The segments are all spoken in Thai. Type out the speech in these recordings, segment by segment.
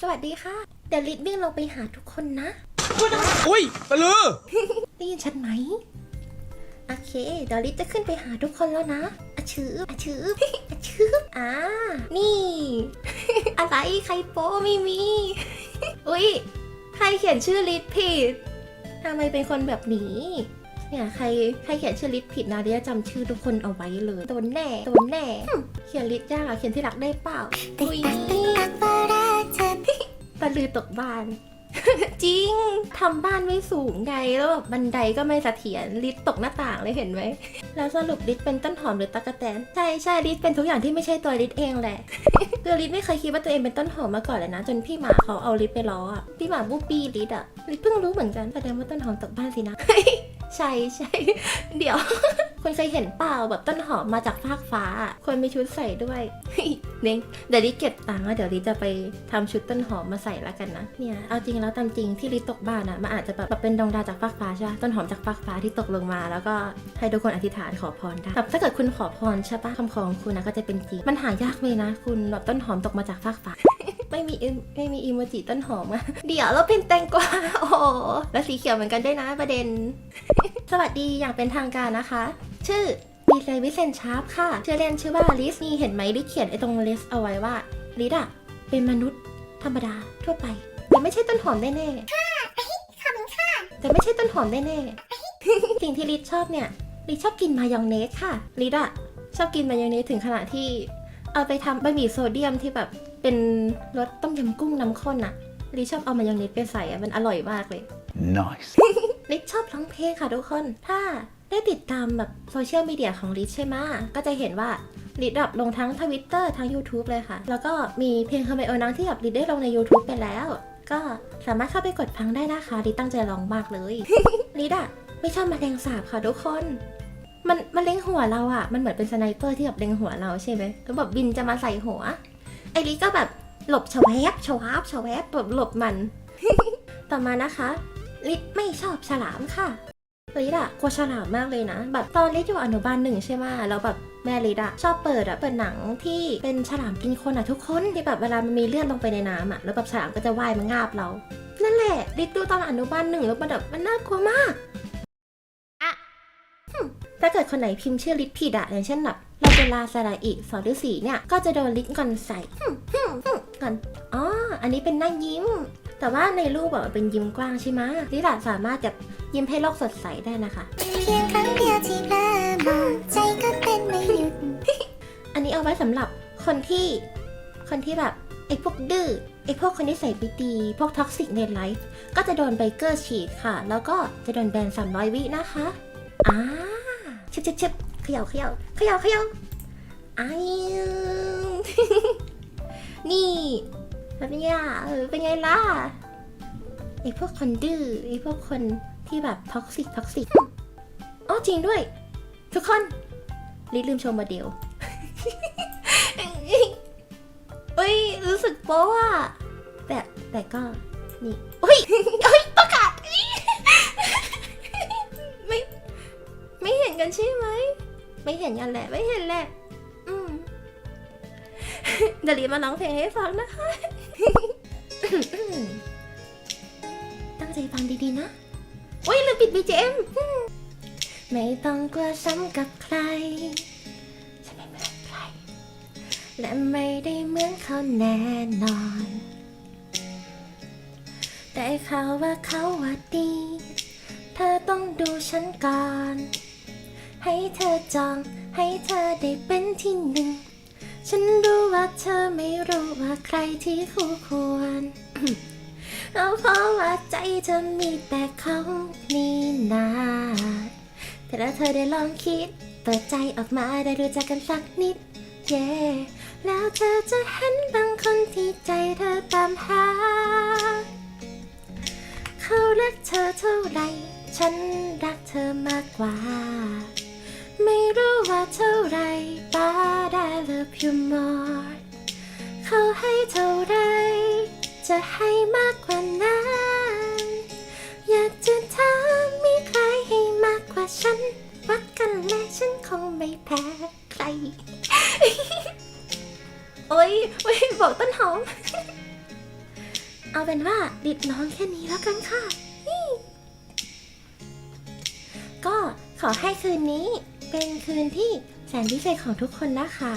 สวัสดีค่ะ เดี๋ยวลิศวิ่งลงไปหาทุกคนนะ อุ้ยตะลือ ได้ยินฉันไหม โอเค เดี๋ยวลิศจะขึ้นไปหาทุกคนแล้วนะอะชืบอะชืบอะชืบอ่า นี่ อะไร ใครโป้ไม่มี อุ้ยใครเขียนชื่อลิศผิด ทำไมเป็นคนแบบนี้ เนี่ยใครใครเขียนชื่อลิศผิดนะเดี๋ยวจะจำชื่อทุกคนเอาไว้เลย โดนแน่ โดนแน่หึเขียนลิศยากอะเขียนที่รักได้เปล่า อุ้ยตะ ลือตกบ้าน จริงทำบ้านไม่สูงไงแล้วแบบบันไดก็ไม่เสถียรลิศตกหน้าต่างเลยเห็นไหมแล้วสรุปลิศเป็นต้นหอมหรือตะกะแตนใช่ใช่ลิศเป็นทุกอย่างที่ไม่ใช่ตัวลิศเองแหละ คือลิศไม่เคยคิดว่าตัวเองเป็นต้นหอมมาก่อนเลยนะ จนพี่หมาเขาเอาลิศไปล้ออะพี่หมาบูปี้ลิศอะลิศเพิ่งรู้เหมือนกันแสดงว่าต้นหอมตกบ้านสินะ ใช่ใช่เดี๋ยวคนเคยเห็นเปล่าแบบต้นหอมมาจากฟากฟ้าคนมีชุดใส่ด้วยเน้งเดี๋ยวลิเก็บตังค์แล้วเดี๋ยวลิจะไปทำชุดต้นหอมมาใส่ละกันนะเนี่ยเอาจริงแล้วตามจริงที่ลิตกบ้านอะมันอาจจะแบบแบบเป็นดวงดาวจากฟากฟ้าใช่ปะต้นหอมจากฟากฟ้าที่ตกลงมา แล้วก็ให้ทุกคนอธิษฐานขอพรได้แบบถ้าเกิดคุณขอพรใช่ปะคำของคุณนะก็จะเป็นจริงมันหายากเลยนะ คุณแบบต้นหอมตกมาจากฟากฟ้า ไม่มีไม่มีอิโมจิต้นหอมอะเดี๋ยวเราเป็นแตงกวาโอ้แล้วสีเขียวเหมือนกันด้วยนะประเด็น สวัสดีอย่างเป็นทางการนะคะ ชื่อดีไซวิเซนชาร์ปค่ะชื่อเล่นชื่อว่าลิสนี่เห็นไหมลิสเขียนไอ้ตรงลิสเอาไว้ว่าลิสอะเป็นมนุษย์ธรรมดาทั่วไปแต่ไม่ใช่ต้นหอมแน่ๆค่ะขอบคุณค่ะแต่ไม่ใช่ต้นหอมแน่ๆสิ่งที่ลิสชอบเนี่ยลิสชอบกินมายองเนสค่ะลิสอะชอบกินมายองเนสถึงขนาดที่เอาไปทำบะหมี่โซเดียมที่แบบ เป็นรสต้มยำกุ้งน้ำข้นอะลิสชอบเอามายองเนสไปใส่อะมันอร่อยมากเลย nice ลิศชอบร้องเพลงค่ะทุกคน ถ้าได้ติดตามแบบโซเชียลมีเดียของลิศใช่ไหมะก็จะเห็นว่าลิศแบบลงทั้งทวิตเตอร์ทั้ง YouTube เลยค่ะ แล้วก็มีเพลงคาเมโอนังที่แบบลิศได้ลงใน YouTube ไปแล้ว ก็สามารถเข้าไปกดฟังได้นะคะลิศตั้งใจร้องมากเลย ลิศอะไม่ชอบแมลงสาบค่ะทุกคน มันมันเล็งหัวเราอะมันเหมือนเป็นสไนเปอร์ที่แบบเล็งหัวเราใช่ไหมแล้วแบบบินจะมาใส่หัว ไอลิก็แบบหลบชวบชวบชวบแบบหลบมัน ต่อมานะคะลิศไม่ชอบฉลามค่ะลิศอะกลัวฉลามมากเลยนะ แบบตอนลิศอยู่อนุบาลหนึ่งใช่ไหมแล้วแบบแม่ลิศอะชอบเปิดอะเปิดหนังที่เป็นฉลามกินคนอะทุกคนที่แบบเวลามันมีเลือดลงไปในน้ำอะแล้วแบบฉลามก็จะว่ายมางาบเรา นั่นแหละลิศดูตอนอนุบาลหนึ่งแล้วมันแบบมันน่ากลัวมากอะถ้าเกิดคนไหนพิมพ์ชื่อลิศผิดอะอย่างเช่นแบบ เราเป็นลาสระอีสอฤาษีเนี่ย ก็จะโดนลิศก่อนใส่หึ่มหึ่มหึ่มก่อนอ๋ออันนี้เป็นหน้ายิ้ม แต่ว่าในรูปอะมันเป็นยิ้มกว้างใช่ไหมลิซ่าสามารถแบบยิ้มให้โลกสดใสได้นะคะเพียงครั้งเดียวที่เพลอมองใจก็เต้นไม่หยุดอันนี้เอาไว้สำหรับคนที่คนที่แบบไอ้พวกดื้อไอ้พวกคนที่ใส่ไปดีพวกท็อกซิกในไลฟ์ก็จะโดนไบเกอร์ฉีดค่ะ แล้วก็จะโดนแบน300 วินะคะ อ่าชิบชิบชิบเขย่าเขย่าเขย่าเขย่า อ้ายนี่แบบเนี้ยเออเป็นไงล่ะไอ้พวกคนดื้อไอ้พวกคนที่แบบท็อกซิกท็อกซิกอ๋อจริงด้วย ทุกคนลิลืมชมโมเดลเอ้ยรู้สึกโป๊ะอะแต่แต่ก็นี่เฮ้ยเฮ้ยประกาศไม่ไม่เห็นกันใช่ไหมไม่เห็นกันแหละ ไม่เห็นแหละ เดี๋ยวลีมาร้องเพลงให้ฟังนะคะ ตั้งใจฟังดีๆนะโอ้ยลืมปิด BGM ไม่ต้องกลัวซ้ำกับใคร ฉันไม่เหมือนใคร และไม่ได้เหมือนเขาแน่นอน แต่เขาว่าเขาว่าดี เธอต้องดูฉันก่อน ให้เธอจอง ให้เธอได้เป็นที่หนึ่ง ฉันรู้ว่าเธอไม่รู้ว่าใครที่คู่ควรเพราะว่าใจเธอมีแต่เขานี่นาแต่ถ้าเธอได้ลองคิด เปิดใจออกมาได้รู้จักกันสักนิด เย่แล้วเธอจะเห็นบางคนที่ใจเธอตามหา เขารักเธอเท่าไร ฉันรักเธอมากกว่า I love you more เขาให้เท่าไร จะให้มากกว่านั้น อยากจะถามมีใครให้มากกว่าฉันวัดกันและฉันคงไม่แพ้ใคร โอ้ยโอ้ยบอกต้นหอม เอาเป็นว่าดิดน้องแค่นี้แล้วกันค่ะ ก็ขอให้คืนนี้เป็นคืนที่แสนพิเศษของทุกคนนะคะ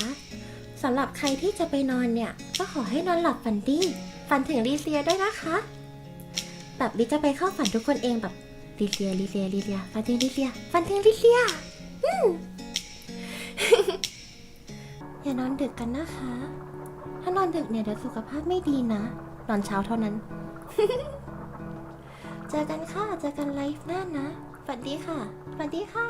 สำหรับใครที่จะไปนอนเนี่ย ก็ขอให้นอนหลับฝันดีฝันถึงลีเซียด้วยนะคะ แบบลิจะไปเข้าฝันทุกคนเองแบบลีเซียลีเซียลีเซียฝันถึงลีเซียฝันถึงลีเซียอืมอย่านอนดึกกันนะคะ ถ้านอนดึกเนี่ยเดี๋ยวสุขภาพไม่ดีนะ นอนเช้าเท่านั้น เจอกันค่ะ เจอกันไลฟ์หน้านะ ฝันดีค่ะ ฝันดีค่ะ